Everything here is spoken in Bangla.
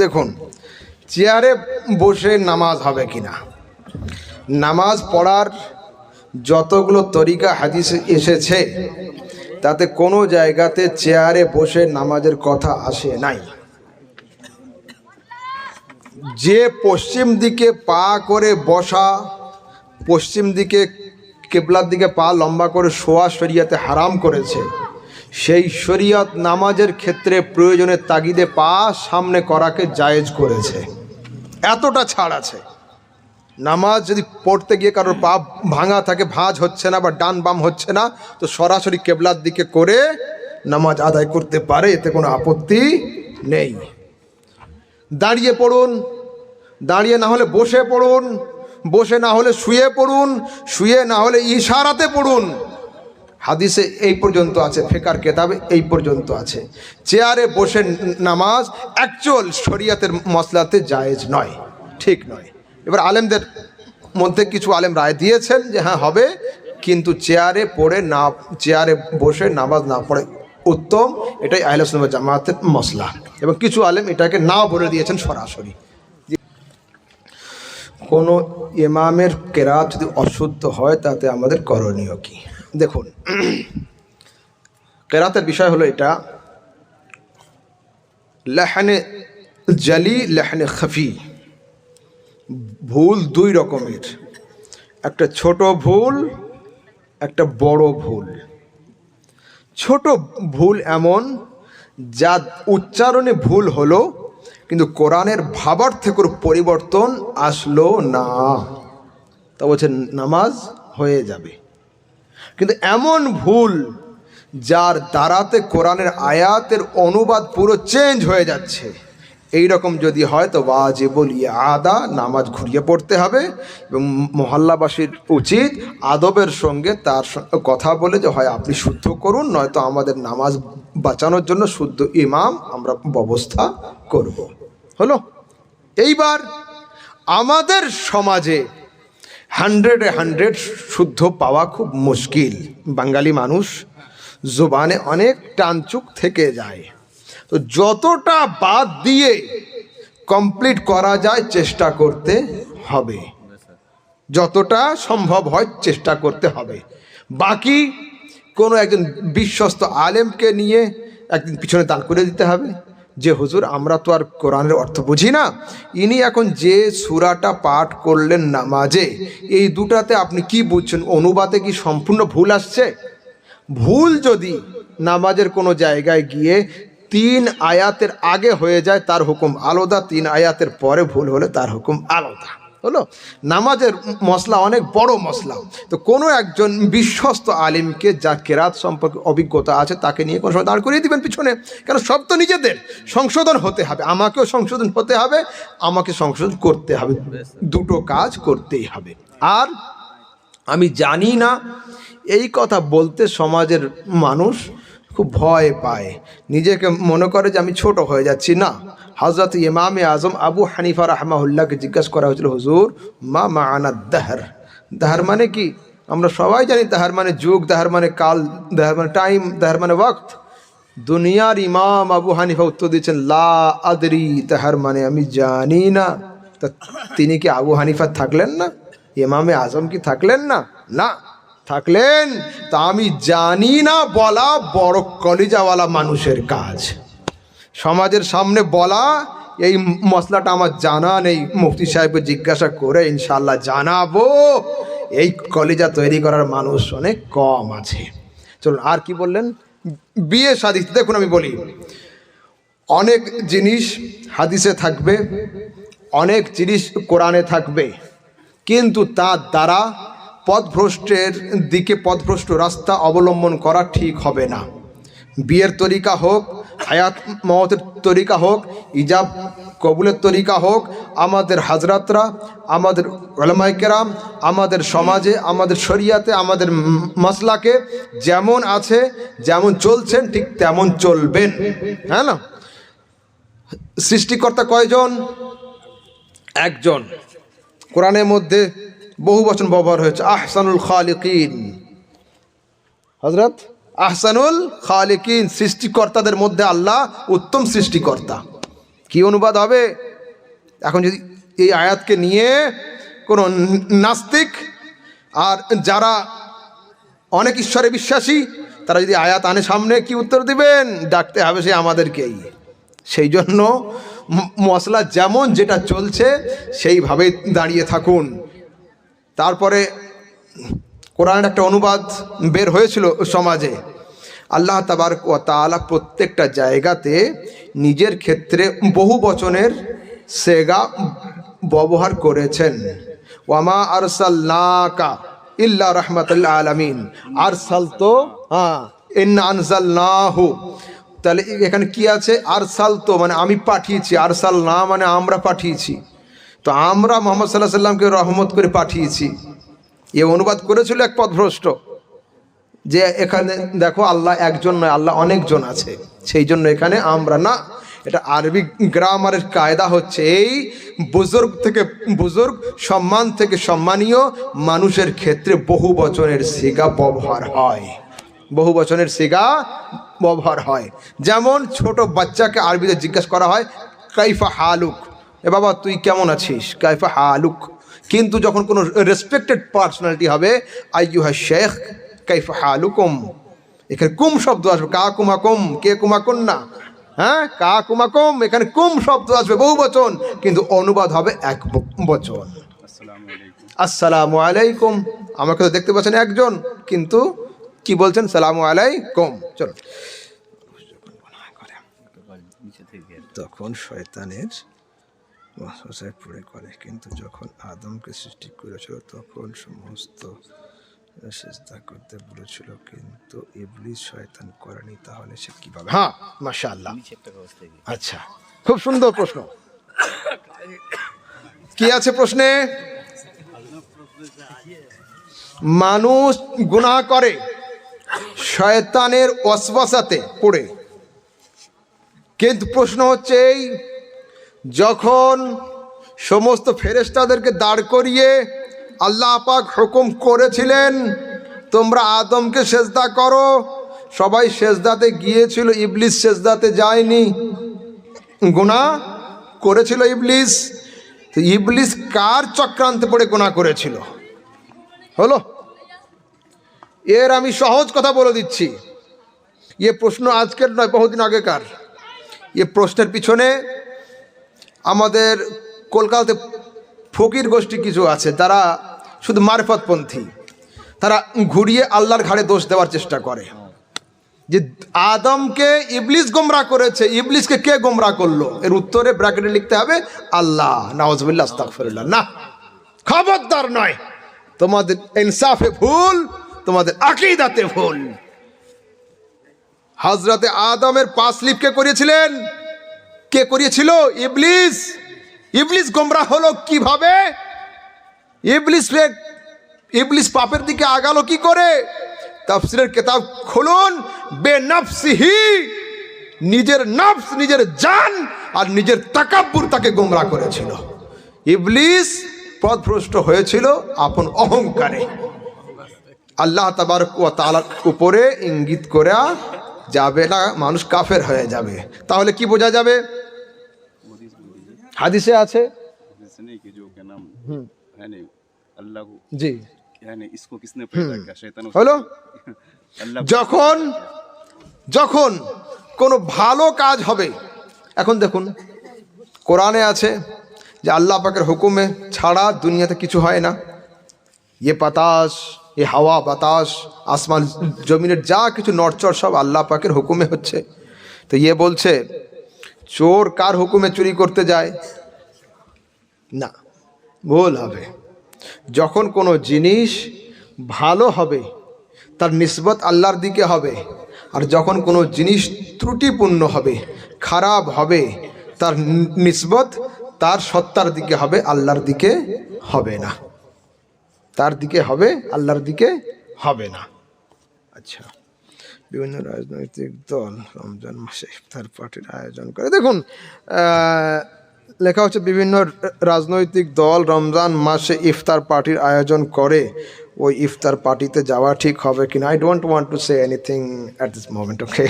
দেখুন, চেয়ারে বসে নামাজ হবে কিনা? নামাজ পড়ার যতগুলো তরিকা হাদিসে এসেছে, তাতে কোনো জায়গাতে চেয়ারে বসে নামাজের কথা আসে নাই। যে পশ্চিম দিকে পা করে বসা, পশ্চিম দিকে কেবলার দিকে পা লম্বা করে শোয়া শরিয়াতে হারাম করেছে সেই শরিয়ত নামাজের ক্ষেত্রে প্রয়োজনের তাগিদে পা সামনে করাকে জায়েজ করেছে। এতটা ছাড় আছে। নামাজ যদি পড়তে গিয়ে কারোর পা ভাঙা থাকে, ভাঁজ হচ্ছে না বা ডান বাম হচ্ছে না, তো সরাসরি কেবলার দিকে করে নামাজ আদায় করতে পারে, এতে কোনো আপত্তি নেই। দাঁড়িয়ে পড়ুন, দাঁড়িয়ে না হলে বসে পড়ুন, বসে না হলে শুয়ে পড়ুন, শুয়ে না হলে ইশারাতে পড়ুন। হাদিসে এই পর্যন্ত আছে, ফেকার কেতাবে এই পর্যন্ত আছে। চেয়ারে বসে নামাজ অ্যাকচুয়াল শরিয়াতের মশলাতে জায়েজ নয়, ঠিক নয়। এবার আলেমদের মধ্যে কিছু আলেম রায় দিয়েছেন যে হ্যাঁ হবে, কিন্তু চেয়ারে পড়ে না, চেয়ারে বসে নামাজ না পড়ে উত্তম, এটাই আহলাসলাম জামাতের মশলা এবং কিছু আলেম এটাকে না বলে দিয়েছেন সরাসরি। কোনো ইমামের কেরাত যদি অশুদ্ধ হয়, তাতে আমাদের করণীয় কি? দেখুন, কেরাতের বিষয় হলো এটা, লেহানে জালি, লেহানে খফি, ভুল দুই রকমের। একটা ছোট ভুল, একটা বড় ভুল। ছোট ভুল এমন, যা উচ্চারণে ভুল হলো, কিন্তু কোরআনের ভাবার্থে কোনো পরিবর্তন আসলো না। তা বলছে, নামাজ হয়ে যাবে। কিন্তু এমন ভুল যার দ্বারাতে কোরআনের আয়াতের অনুবাদ পুরো চেঞ্জ হয়ে যাচ্ছে। এই রকম যদি হয় তো ওয়াজিবুল আদা নামাজ ঘুরিয়ে পড়তে হবে এবং মহল্লাবাসীর উচিত আদবের সঙ্গে তার কথা বলে যে, হয়, আপনি শুদ্ধ করুন, নয়তো আমাদের নামাজ বাঁচানোর জন্য শুদ্ধ ইমাম আমরা ব্যবস্থা করব। হলো? এইবার আমাদের সমাজে হান্ড্রেডে হান্ড্রেড শুদ্ধ পাওয়া খুব মুশকিল। বাঙালি মানুষ জোবানে অনেক টানচুক থেকে যায়। তো যতটা বাদ দিয়ে কমপ্লিট করা যায় চেষ্টা করতে হবে। যতটা সম্ভব হয় চেষ্টা করতে হবে। বাকি কোনো একজন বিশ্বস্ত আলেমকে নিয়ে একদিন পিছনে দান করে দিতে হবে। যে হুজুর, আমরা তো আর কোরআনের অর্থ বুঝি না। ইনি এখন যে সুরাটা পাঠ করলেন নামাজে, এই দুটাতে আপনি কি বুঝছেন? অনুবাদে কি সম্পূর্ণ ভুল আসছে? ভুল যদি নামাজের কোনো জায়গায় গিয়ে তিন আয়াতের আগে হয়ে যায়, তার হুকুম আলাদা, তিন আয়াতের পরে ভুল হলে তার হুকুম আলাদা। হলো? নামাজের মশলা অনেক বড় মশলা তো কোনো একজন বিশ্বস্ত আলিমকে যা কেরাত সম্পর্কে অভিজ্ঞতা আছে তাকে নিয়ে কোনো সময় দাঁড় করিয়ে দিবেন পিছনে। কেন? সব তো নিজেদের। সংশোধন হতে হবে। আমাকেও সংশোধন হতে হবে, আমাকে সংশোধন করতে হবে। দুটো কাজ করতেই হবে। আর আমি জানি না, এই কথা বলতে সমাজের মানুষ খুব ভয় পায়। নিজেকে মনে করে যে আমি ছোট হয়ে যাচ্ছি। না হজরত ইমামে আজম আবু হানিফা রহমাউল্লাহকে জিজ্ঞাসা করা হয়েছিল, হুজুর, মা মা আনা দাহার? দাহার মানে কি? আমরা সবাই জানি দাহার মানে যুগ, দাহার মানে কাল, দাহার মানে টাইম, দাহার মানে ওয়াক্ত। দুনিয়ার ইমাম আবু হানিফা উত্তর দিচ্ছেন লা আদরি তাহার মানে আমি জানি না। তা তিনি কি আবু হানিফা থাকলেন না? ইমামে আজম কি থাকলেন না? না। থাকলেন, তা আমি জানি না, বলা বড় কলিজাওয়ালা মানুষের কাজ। সমাজের সামনে বলা, এই মশলাটা আমার জানা নেই, মুফতি সাহেবকে জিজ্ঞাসা করে ইনশাল্লাহ জানাব। এই কলিজা তৈরি করার মানুষ অনেক কম আছে। চলুন, আর কি বললেন? বিয়ে শাদি দেখুন আমি বলি। অনেক জিনিস হাদিসে থাকবে, অনেক জিনিস কোরআনে থাকবে, কিন্তু তার দ্বারা পথভ্রষ্টের দিকে পথভ্রষ্ট রাস্তা অবলম্বন করা ঠিক হবে না। বিয়ের তরিকা হোক, হায়াত মহতের তরিকা হোক, ইজাব কবুলের তরিকা হোক, আমাদের হাজরাতরা, আমাদের ওলামাইকেরাম আমাদের সমাজে, আমাদের শরিয়াতে, আমাদের মশলাকে যেমন আছে, যেমন চলছেন, ঠিক তেমন চলবেন। হ্যাঁ না? সৃষ্টিকর্তা কয়জন? একজন। কোরআনের মধ্যে বহু বচন ব্যবহার হয়েছে। আহসানুল খালিকিন। হজরত আহসানুল খালিকিন সৃষ্টিকর্তাদের মধ্যে আল্লাহ উত্তম সৃষ্টিকর্তা। কি অনুবাদ হবে? এখন যদি এই আয়াতকে নিয়ে কোনো নাস্তিক আর যারা অনেক ঈশ্বরে বিশ্বাসী তারা যদি আয়াত আনে সামনে কি উত্তর দিবেন? ডাকতে হবে সে আমাদেরকেই সেই জন্য মশলা যেমন যেটা চলছে সেইভাবেই দাঁড়িয়ে থাকুন। তারপরে কোরআনের একটা অনুবাদ বের হয়েছিল সমাজে। আল্লাহ তাবার ও তাআলা প্রত্যেকটা জায়গাতে নিজের ক্ষেত্রে বহু বচনের সেগা ব্যবহার করেছেন। ওয়ামা আরসাল্লাকা ইল্লা রহমাতুল্লাহ আলামিন। আরসাল তো হ্যাঁ ইন্না আনজালনাহু। তাহলে এখানে কি আছে? আরসাল তো মানে আমি পাঠিয়েছি। আরসাল না মানে আমরা পাঠিয়েছি। তো আমরা মোহাম্মদ সাল্লাহ সাল্লামকে রহমত করে পাঠিয়েছি। এ অনুবাদ করেছিল এক পথভ্রষ্ট, যে এখানে দেখো আল্লাহ একজন নয়, আল্লাহ অনেকজন আছে। সেই জন্য এখানে আমরা না, এটা আরবি গ্রামারের কায়দা হচ্ছে এই বুজুর্গ থেকে বুজুর্গ, সম্মান থেকে সম্মানীয় মানুষের ক্ষেত্রে বহু বচনের সিগা ব্যবহার হয়। বহু বচনের সিগা ব্যবহার হয়। যেমন ছোট বাচ্চাকে আরবিতে জিজ্ঞাসা করা হয়, কাইফা হালুক? এ বাবা তুই কেমন আছিস? কাইফা হালুক। কিন্তু যখন কোনো রেসপেক্টেড পার্সোনালিটি হবে আইয়ুহা শেখ কাইফা হালুকুম। এখানে কুম শব্দ আসবে। কা কুমা কুম কে কুমা কন্যা হ্যাঁ কা কুমা কুম এখানে কুম শব্দ আসবে বহু বচন কিন্তু অনুবাদ হবে এক বচন। আসসালামু আলাইকুম। আমাকে তো দেখতে পাচ্ছেন একজন কিন্তু কি বলছেন? সালামু আলাইকুম। চলো। তখন শয়তানের ওয়াসওয়াসায় পড়ে করে। কিন্তু যখন আদমকে সৃষ্টি করেছিল তখন সমস্ত চেষ্টা করতে বলেছিল কিন্তু ইবলিস শয়তান করেনি তাহলে সে কীভাবে হ্যাঁ মাশাআল্লাহ। আচ্ছা খুব সুন্দর প্রশ্ন। কি আছে প্রশ্নে? মানুষ গুনাহ করে শয়তানের ওয়াসওয়াসাতে পড়ে। কিন্তু প্রশ্ন হচ্ছে এই যখন সমস্ত ফেরেস্তাদেরকে দাঁড় করিয়ে আল্লাহ পাক হুকুম করেছিলেন, তোমরা আদমকে সেজদা করো। সবাই সেজদাতে গিয়েছিল, ইবলিস সেজদাতে যায়নি। গুণা করেছিল ইবলিস। তো ইবলিস কার চক্রান্তে পড়ে গুণা করেছিল? হলো? এর আমি সহজ কথা বলে দিচ্ছি। এ প্রশ্ন আজকের নয়, বহুদিন আগেকার। এ প্রশ্নের পিছনে আমাদের কলকাতাতে ফকির গোষ্ঠী কিছু আছে, তারা শুধু মারফতপন্থী। তারা ঘুরিয়ে আল্লাহর ঘাড়ে দোষ দেওয়ার চেষ্টা করে। যে আদমকে ইবলিস গোমরা করেছে, ইবলিসকে কে গোমরা করল? এর উত্তরে ব্র্যাকেটে লিখতে হবে, আল্লাহ আস্তাগফিরুল্লাহ। না, খবরদার নয়। তোমাদের ইনসাফে ভুল, তোমাদের আকিদাতে ভুল। হাজরাতে আদমের পাঁচ লিপ কে করিয়েছিলেন কে করিয়েছিল? ইবলিস। ইবলিস গোমরা হলো কীভাবে? ইবলিস ইবলিস পাপের দিকে আগালো কি করে? তাফসিরের কেতাব খুলুন। বেনফসিহি, নিজের নফস, নিজের জান আর নিজের তাকাব্বুর তাকে গোমরা করেছিল। ইবলিস পথভ্রষ্ট হয়েছিল আপন অহংকারে। আল্লাহ তাবার তালার উপরে ইঙ্গিত করে যাবে না, মানুষ কাফের হয়ে যাবে। তাহলে কি বোঝা যাবে? হাদিসে আছে? যখন যখন কোনো ভালো কাজ হবে এখন দেখুন কোরআনে আছে যে আল্লাহ পাকের হুকুমে ছাড়া দুনিয়াতে কিছু হয় না। এ বাতাস এ হাওয়া বাতাস আসমান জমিনের যা কিছু নড়চড় সব আল্লাহ পাকের হুকুমে হচ্ছে। তো ইয়ে বলছে চোর কার হুকুমে চুরি করতে যায়? না, ভুল হবে। যখন কোনো জিনিস ভালো হবে, তার নিসবত আল্লাহর দিকে হবে। আর যখন কোনো জিনিস ত্রুটিপূর্ণ হবে, খারাপ হবে, তার নিসবত তার সত্তার দিকে হবে, আল্লাহর দিকে হবে না। তার দিকে হবে, আল্লাহর দিকে হবে না। আচ্ছা। বিভিন্ন রাজনৈতিক দল রমজান মাসে ইফতার পার্টির আয়োজন করে। দেখুন লেখা হচ্ছে বিভিন্ন রাজনৈতিক দল রমজান মাসে ইফতার পার্টির আয়োজন করে। ওই ইফতার পার্টিতে যাওয়া ঠিক হবে কিনা? I don't want to say anything at this moment okay